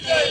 Yeah.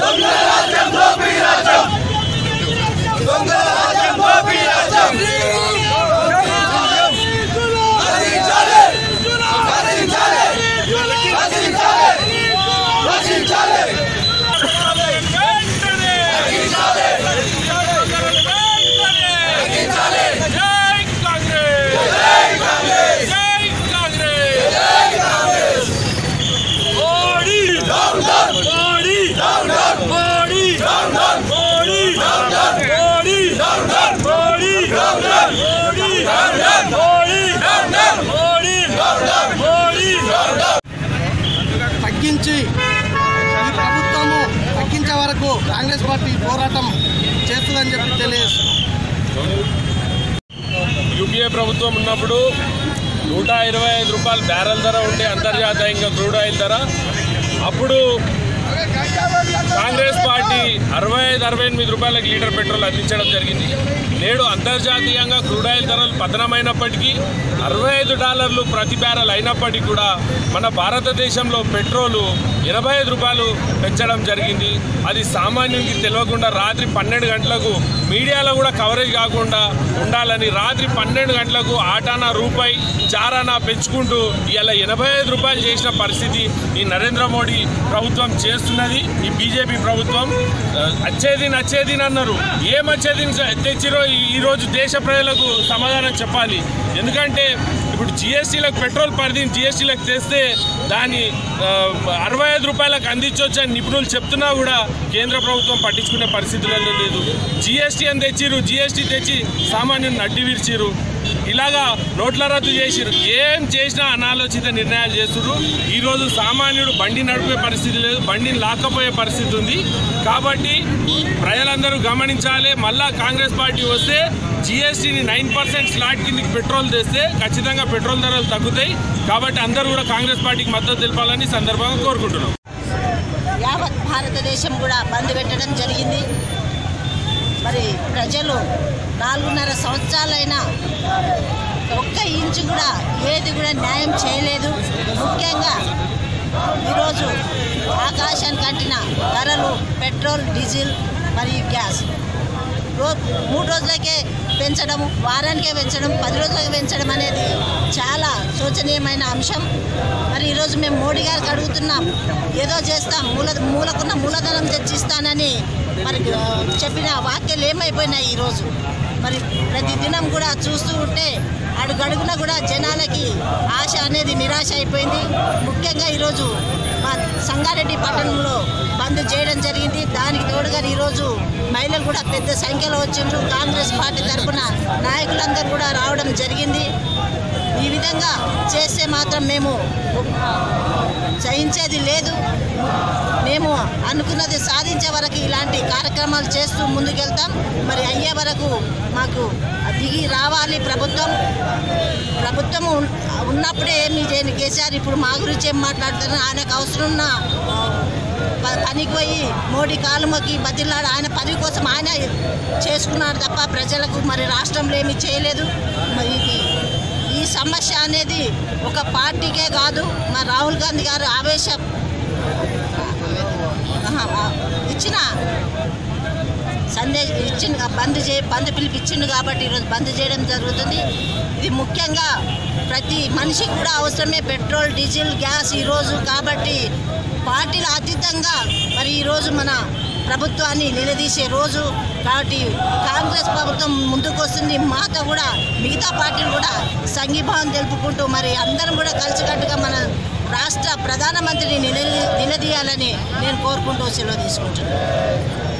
Ganga राजनी राजा गंगा తగ్గించి ఈ ప్రభుత్వము తగ్గించే వరకు కాంగ్రెస్ పార్టీ పోరాటం చేస్తుందని చెప్పి తెలియజేస్తున్నాం. యూపీఏ ప్రభుత్వం ఉన్నప్పుడు నూట ఇరవై ఐదు రూపాయలు బ్యారెల్ ధర ఉండే అంతర్జాతీయంగా క్రూడ్ ఆయిల్ ధర. అప్పుడు కాంగ్రెస్ పార్టీ అరవై ఐదు అరవై ఎనిమిది రూపాయలకు లీటర్ పెట్రోల్ అందించడం జరిగింది. నేడు అంతర్జాతీయంగా క్రూడ్ ఆయిల్ ధరలు పతనమైనప్పటికీ అరవై ఐదు డాలర్లు ప్రతి బ్యారల్ అయినప్పటికీ కూడా మన భారతదేశంలో పెట్రోలు ఎనభై ఐదు రూపాయలు పెంచడం జరిగింది. అది సామాన్యునికి తెలియకుండా రాత్రి పన్నెండు గంటలకు మీడియాలో కూడా కవరేజ్ కాకుండా ఉండాలని రాత్రి పన్నెండు గంటలకు ఆటానా రూపాయి చారానా పెంచుకుంటూ ఇలా ఎనభై ఐదు రూపాయలు చేసిన పరిస్థితి ఈ నరేంద్ర మోడీ ప్రభుత్వం చేస్తున్నది. ఈ బీజేపీ ప్రభుత్వం అచ్చేది వచ్చేది నచ్చేది అన్నారు. ఏం వచ్చేది తెచ్చిరో ఈరోజు దేశ ప్రజలకు సమాధానం చెప్పాలి. ఎందుకంటే ఇప్పుడు జిఎస్టీలకు పెట్రోల్ పరిధిని జిఎస్టీలకు తెస్తే దాన్ని అరవై ఐదు రూపాయలకు అందించవచ్చు అని నిపుణులు చెప్తున్నా కూడా కేంద్ర ప్రభుత్వం పట్టించుకునే పరిస్థితులలో లేదు. జిఎస్టీ అని తెచ్చిరు జిఎస్టీ తెచ్చి సామాన్యుని అడ్డి విరిచిరు ఇలాగా నోట్ల రద్దు చేసిరు ఏం చేసినా అనాలోచిత నిర్ణయాలు చేస్తున్నారు ఈరోజు సామాన్యుడు బండి నడిపే పరిస్థితి లేదు బండిని లాక్కపోయే పరిస్థితి ఉంది. కాబట్టి ప్రజలందరూ గమనించాలి. మళ్ళా కాంగ్రెస్ పార్టీ వస్తే జిఎస్టీని నైన్ పర్సెంట్ స్లాట్ కిందకి పెట్రోల్ తెస్తే ఖచ్చితంగా పెట్రోల్ ధరలు తగ్గుతాయి. కాబట్టి అందరూ కూడా కాంగ్రెస్ పార్టీకి మద్దతు తెలపాలని సందర్భంగా కోరుకుంటున్నాం. యావత్ భారతదేశం కూడా బంద్ పెట్టడం జరిగింది. మరి ప్రజలు నాలుగున్నర సంవత్సరాలైనా ఒక్క ఇంచు కూడా ఏది కూడా న్యాయం చేయలేదు. ముఖ్యంగా ఈరోజు ఆకాశానికి అంటిన ధరలు పెట్రోల్ డీజిల్ మరియు గ్యాస్. మూడు రోజులకే పెంచడం వారానికే పెంచడం పది రోజులకే పెంచడం అనేది చాలా శోచనీయమైన అంశం. మరి ఈరోజు మేము మోడీ గారికి అడుగుతున్నాం ఏదో చేస్తాం మూల మూలకున్న మూలధనం తెచ్చిస్తానని మరి చెప్పిన వాక్యాలు ఏమైపోయినాయి ఈరోజు? మరి ప్రతి దినం కూడా చూస్తూ ఉంటే అడుగడుగున కూడా జనాలకి ఆశ అనేది నిరాశ అయిపోయింది. ముఖ్యంగా ఈరోజు మా సంగారెడ్డి పట్టణంలో బంద్ చేయడం జరిగింది. దానికి తోడుగా ఈరోజు మహిళలు కూడా పెద్ద సంఖ్యలో వచ్చిండ్రు. కాంగ్రెస్ పార్టీ తరఫున నాయకులందరూ కూడా రావడం జరిగింది. ఈ విధంగా చేస్తే మాత్రం మేము సహించేది లేదు. మేము అనుకున్నది సాధించే వరకు ఇలాంటి కార్యక్రమాలు చేస్తూ ముందుకెళ్తాం. మరి అయ్యే వరకు మాకు దిగి రావాలి ప్రభుత్వం. ప్రభుత్వం ఉన్నప్పుడే ఏమి చేయని కేసీఆర్ ఇప్పుడు మా గురించి ఏం మాట్లాడుతున్నారు ఆయనకు అవసరం ఉన్న ప- పనికి పోయి మోడీ కాలు మొక్కి బతిలాడు ఆయన పని కోసం ఆయన చేసుకున్నాడు తప్ప ప్రజలకు మరి రాష్ట్రంలో ఏమీ చేయలేదు. మరి ఇది సమస్య అనేది ఒక పార్టీకే కాదు. మా రాహుల్ గాంధీ గారు ఆవేశ. ఇచ్చిన? సందేశం ఇచ్చింది బంద్ చే బంద్ పిలుపు కాబట్టి ఈరోజు బంద్ చేయడం జరుగుతుంది. ఇది ముఖ్యంగా ప్రతి మనిషికి కూడా అవసరమే పెట్రోల్ డీజిల్ గ్యాస్ ఈరోజు కాబట్టి పార్టీల అతీతంగా మరి ఈరోజు మన ప్రభుత్వాన్ని నిలదీసే రోజు కాబట్టి కాంగ్రెస్ ప్రభుత్వం ముందుకు వస్తుంది మాతో కూడా మిగతా పార్టీలు కూడా సంఘీభావం తెలుపుకుంటూ మరి అందరం కూడా కలిసికట్టుగా మన రాష్ట్ర ప్రధానమంత్రిని నిలదీయాలని నేను కోరుకుంటూ సెలవు తీసుకుంటున్నాను.